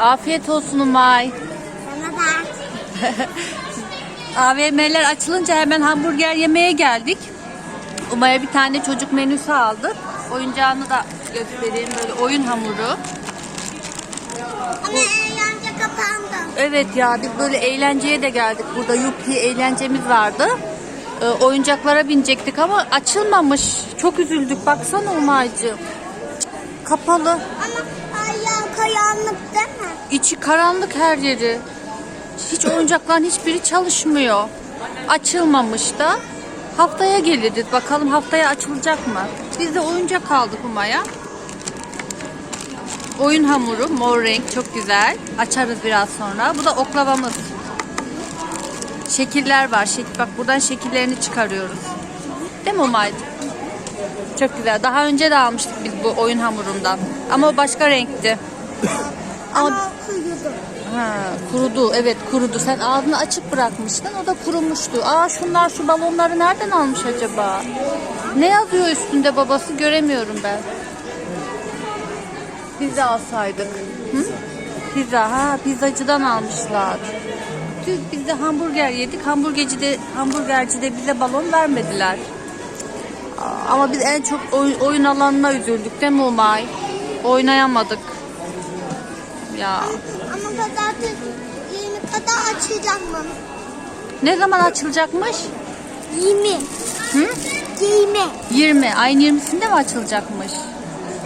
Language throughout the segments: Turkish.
Afiyet olsun Umay. Sana da. AVM'ler açılınca hemen hamburger yemeye geldik. Umay'a bir tane çocuk menüsü aldık. Oyuncağını da göstereyim. Böyle oyun hamuru. Ama eğlence kapandı. Evet ya biz böyle eğlenceye de geldik. Burada Yuppie eğlencemiz vardı. Ee, oyuncaklara binecektik ama açılmamış. Çok üzüldük. Baksana Umay'cığım. Kapalı. Ama kayanlık değil mi? İçi karanlık her yeri. Hiç oyuncakların hiçbiri çalışmıyor. Açılmamış da. Haftaya geliriz. Bakalım haftaya açılacak mı? Biz de oyuncak aldık Uma'ya. Oyun hamuru mor renk çok güzel. Açarız biraz sonra. Bu da oklavamız. Şekiller var. Şek bak buradan şekillerini çıkarıyoruz. Değil mi Umay'cığım? Çok güzel. Daha önce de almıştık biz bu oyun hamurundan. Ama o başka renkti. Ama Ama kuyudu. Ha, kurudu. Evet kurudu. Sen ağzını açık bırakmıştın. O da kurumuştu. Aa şunlar şu balonları nereden almış acaba? Ne yazıyor üstünde babası göremiyorum ben. Pizza alsaydık. Hı? Pizza ha pizzacıdan almışlar. Tüh biz de hamburger yedik. Hamburgerci de, hamburgerci de bize balon vermediler. Ama biz en çok oy- oyun alanına üzüldük değil mi Umay? Oynayamadık. Ya Ama pazartesi 20 kadar açacak mı? Ne zaman açılacakmış? 20. Hı? 20. 20. Ayın 20'sinde mi açılacakmış?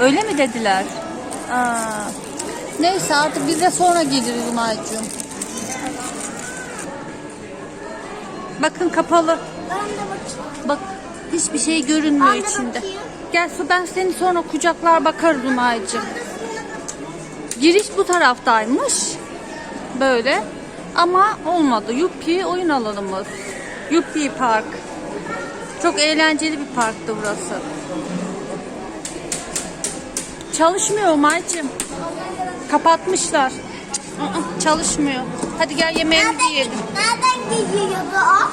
Öyle mi dediler? Aa. Neyse artık biz de sonra geliriz Umay'cığım. Bakın kapalı. Ben de bakayım. Bak hiçbir şey görünmüyor Ben de içinde. bakayım. Gel ben seni sonra kucaklar bakarız Umay'cığım. Giriş bu taraftaymış. Böyle. Ama olmadı. Yuppie oyun alanımız. Yuppie Park. Çok eğlenceli bir parktı burası. Çalışmıyor Umay'cığım. Kapatmışlar. Aa, Çalışmıyor. Hadi gel yemeğimizi Nereden, yiyelim. nereden geliyordu o?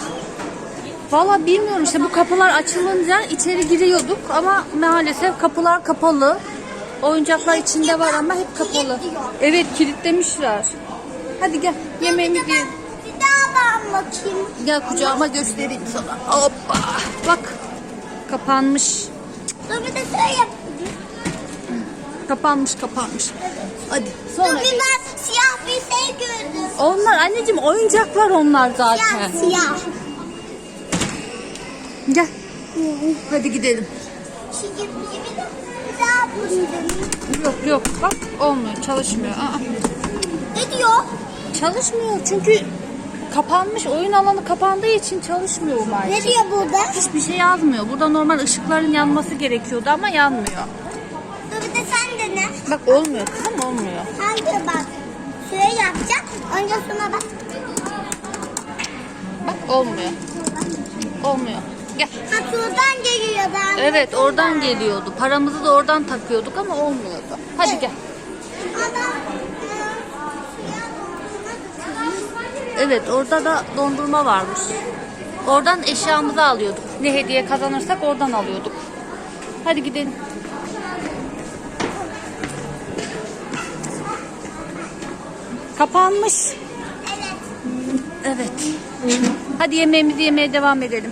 Valla bilmiyorum işte bu kapılar açılınca içeri giriyorduk ama maalesef kapılar kapalı. Oyuncaklar içinde var ama hep kapalı. Evet kilitlemişler. Hadi gel yiyelim. Bir daha bakayım. Gel kucağıma göstereyim sana. Hoppa. Bak kapanmış. Dur bir de şöyle yap. Kapanmış kapanmış. Hadi Dur sonra. bir ben siyah bir şey gördüm. Onlar anneciğim oyuncaklar onlar Siyah zaten. siyah. Gel. Hadi gidelim. Şu gibi gibi de. Yok yok bak olmuyor çalışmıyor. Aa. Ne diyor? Çalışmıyor çünkü kapanmış oyun alanı kapandığı için çalışmıyor Umay. Ne diyor burada? Hiçbir şey yazmıyor. Burada normal ışıkların yanması gerekiyordu ama yanmıyor. Dur bir de sen dene. Bak olmuyor kızım olmuyor. Hangi bak? Şöyle yapacağım. Önce şuna bak. Bak olmuyor. Olmuyor. Gel. Ha şuradan geliyor da. Evet oradan geliyordu. Paramızı da oradan takıyorduk ama olmuyordu. Hadi gel. Adam. Evet orada da dondurma varmış. Oradan eşyamızı alıyorduk. Ne hediye kazanırsak oradan alıyorduk. Hadi gidelim. Kapanmış. Evet. Hadi yemeğimizi yemeye devam edelim.